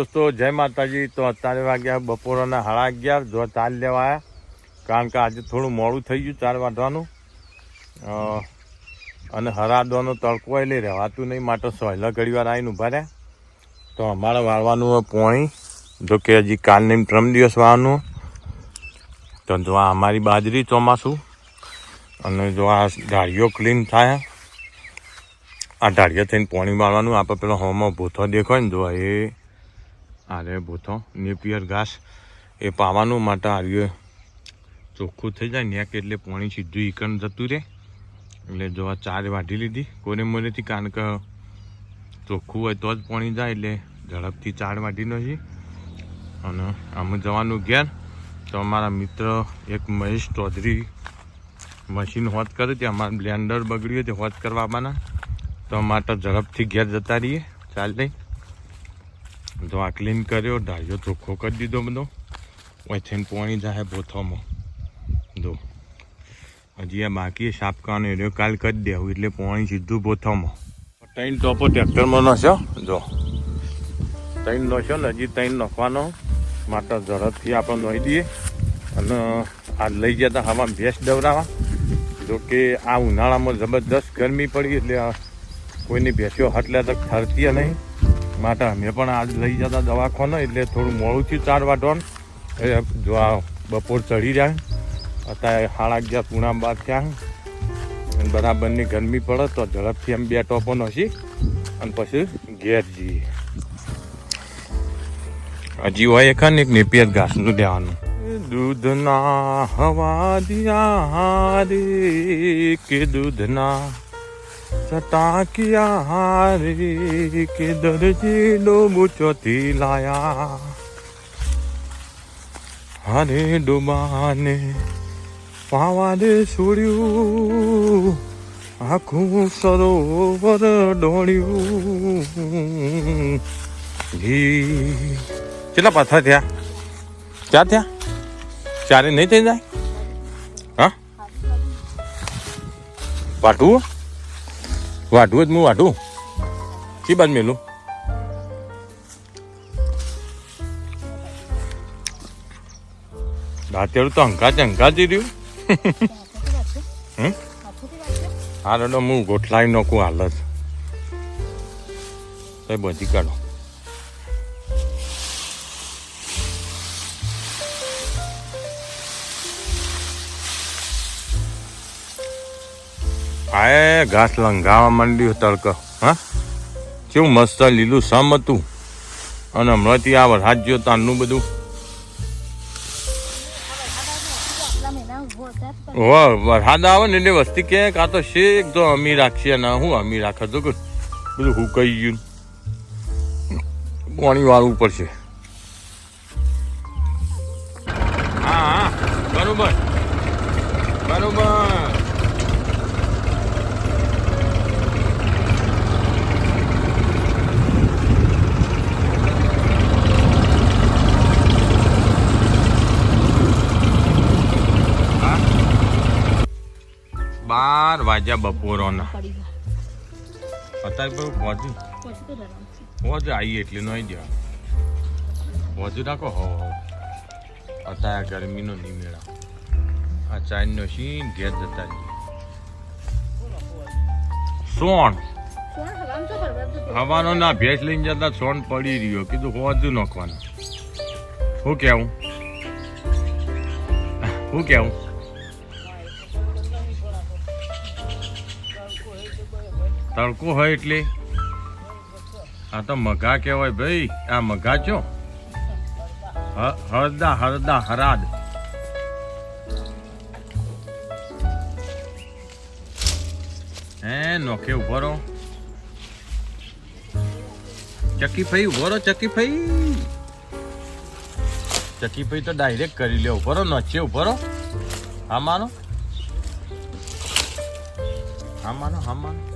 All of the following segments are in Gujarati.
દોસ્તો, જય માતાજી. તો અત્યારે વાગ્યા બપોરના સાડા અગિયાર. જો ચાલ લેવા આવ્યા કારણ કે આજે થોડું મોડું થઈ ગયું ચાર વાંધવાનું. અને હરાદવાનો તડકો એટલે રહેવાતું નહીં, માટે સહેલા ઘડીવાર આવીને ઊભા રહ્યા. તો અમારે વાળવાનું પોણી. જો કે હજી કાલને ત્રણ દિવસ વાળવાનું તો જો આ અમારી બાજરી ચોમાસું. અને જો આ ઢાળીઓ ક્લીન થાય. આ ઢાળીઓ થઈને પોણી વાળવાનું. આપણે પેલો હોમાં ભૂથો દેખાય ને, જો એ આરે ભૂથો નેપિયર ઘાસ એ પાવાનું માટે આર્યો ચોખ્ખું થઈ જાય નેક એટલે પોણી સીધું ઈકણ જતું રહે. એટલે જો આ ચાર વાઢી લીધી, કોને મોરેથી કારણ કે ચોખ્ખું હોય તો જ પોણી જાય એટલે ઝડપથી ચાર વાઢી નથી અને આમ જવાનું ઘેર, તો અમારા મિત્ર એક મહેશ ચૌધરી મશીન હોત કરે ત્યાં અમારે બ્લેન્ડર બગડ્યું તે હોત કરવા આવવાના તો માટે ઝડપથી ઘેર જતા રહીએ. ચાલ લઈ જો આ ક્લીન કર્યો ઢાળ્યો ચોખ્ખો કરી દીધો બધો. ઓછીને પોણી જાય ભોથોમાં જો. હજી આ બાકી સાફ કરવાનો એરિયો કાલ કરી દેવું એટલે પોણી સીધું ભોથોમાં ત્રણ ટોપો ટ્રેક્ટરમાં નશો જો. ત્રણ નશો ને હજી ત્રણ નાખવાનો. માત્ર ઝડપથી આપણે નોઈ દઈએ. અને આ લઈ ગયા હતા હવામાં ભેંસ દવડાવવા જો કે આ ઉનાળામાં જબરદસ્ત ગરમી પડી, એટલે કોઈની ભેંસીઓ હટલે તક ઠરતી નહીં. માટે અમે પણ આજ લઈ જતા દવાખાને, એટલે થોડું મોડું થયું ચાર વાટવાનું એ જો આ બપોર ચડી જાય અત્યારે સાડા અગિયાર પૂણા બાદ ત્યાં અને બરાબરની ગરમી પડે તો ઝડપથી એમ બે ટોપો નસી અને પછી ઘેર જઈએ. હજી હોય ને એક નેપિયર ઘાસનું દેવાનું. દૂધના હવા દિયા રે કે દૂધના ચટાકિયા હારે કે દરજી ડોબુચોથી લાયા હારે ડોબાને પાવા દે છોડ્યું, આખું સરોવર ડોળ્યું. ઘી કેટલા પાથા થયા? ચાર થયા? ચારે નહીં થઈ જાય? હા? વાટવું વાઢવું જ હું વાઢું. શી બાદ મેલું? અત્યારે તો હંકાચે હંકાચી રહ્યું? હા રડો હું ગોઠલાઈ નાખું હાલત. જ બધી કાઢો. આય ઘાસ લંઘાવા માંડ્યું તડકો. હા? કેવું મસ્ત લીલું સમ હતું. અને હમણાંથી આ વરસાદ જો તાનનું બધું. વરસાદ આવે ને એટલે વસ્તી કે કાં તો શેક તો અમી રાખશે ના હું અમી રાખે તો બધું હુકાઈ ગયું પાણી વાળવું પડશે. હા હા. બરોબર. બરોબર. બાર વાગ્યા બપોરોના. અત્યારે બધું પહોંચ્યું પહોંચ આવી એટલે નહીં જ પહોંચી નાખો. હો હો. અત્યારે ગરમીનો નહીં મેળા આ ચાઈનનો સીન ઘેર જતા સોણ. હવાનો ના ભેંસ લઈને જતા સોન પડી રહ્યો. કીધું હોજુ નાખવાનું. શું કેવું? શું કેવું? તડકો હોય એટલે? આ તો મઘા કહેવાય ભાઈ. આ મઘા છો હરદા હરદા, હરાદ. હે, નોખે ઊભો રહો. ચકી ફઈ ઊભો રહો ચકી ફઈ ચકી ફઈ તો ડાયરેક્ટ કરી લે, ઊભો રહો નચે ઊભો રહો. હા માનો. હા માનો હા માનો.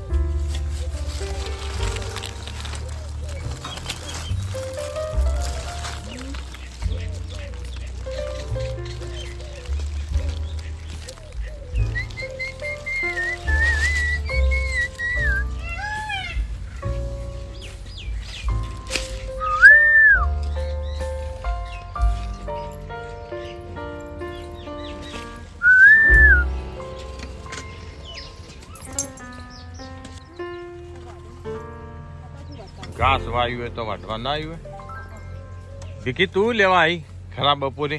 ઘાસ વાયું હોય તો વાટવા ના આવ્યું હોય. ભીખી તું લેવા આવી ખરા બપોરે.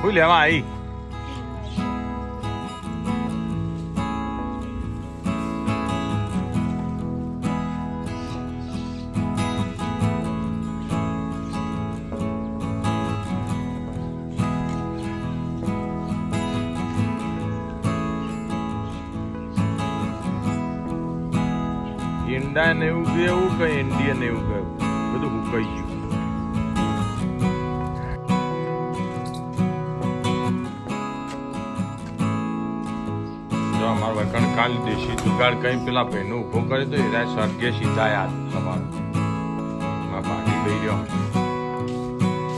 શું લેવા આવી ઈંડા ને એવું એવું કઈ ઇન્ડિયન એવું કહે. બધું હુકાઈ ગયું અમારો વકણ કાલ દેશી, જુગાડ કઈ પેલા ભાઈનું ઊભો કર્યો તો એરા સ્વર્ગે સીધા યાદ તમારો માં પાટી ભાઈ રહ્યો.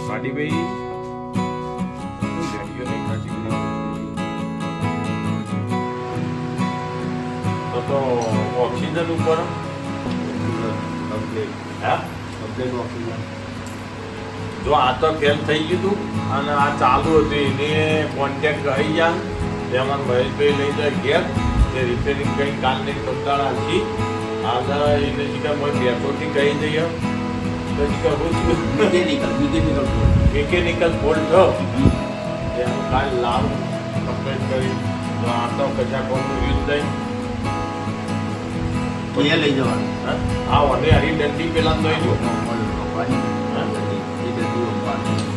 પાટી ભાઈ તો ઓક્સિજન નહીં તો ઓક્સિજન જો આ તો ફેલ થઈ ગયું હતું અને આ ચાલુ હતું એને કોન્ટેક્ટ કરી ગયા તેમાં મહેશભાઈ લઈ જાય ઘેર. તે રિપેરિંગ કંઈ કાલ નહીં કંટાળા છી આગળ એને જીકા મને બેઠોથી કહી જઈએ તો જીકા રોજ મિકેનિકલ ફોલ્ટ થયો એનું કાલ લાવ કમ્પ્લેટ કરી. તો આ તો કચા કોણનું યુઝ થઈ લઈ જવાનું. હા? વડે હરી દંડી પેલા તો જો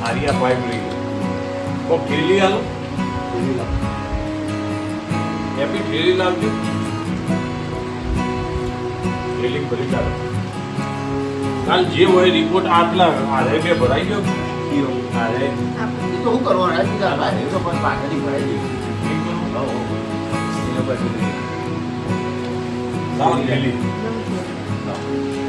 હારિયા પાઇપ લઈ ઓ ખેલી આલો એ બી ખેલી લાવજો. ખેલી ભરી ચાલો. કાલ જે હોય રિપોર્ટ આટલા આરે બે ભરાઈ ગયો. આરે શું કરવાનું? બીજા ભાઈ તો પણ પાછળથી ભરાઈ જઈશું Tamam. Tamam.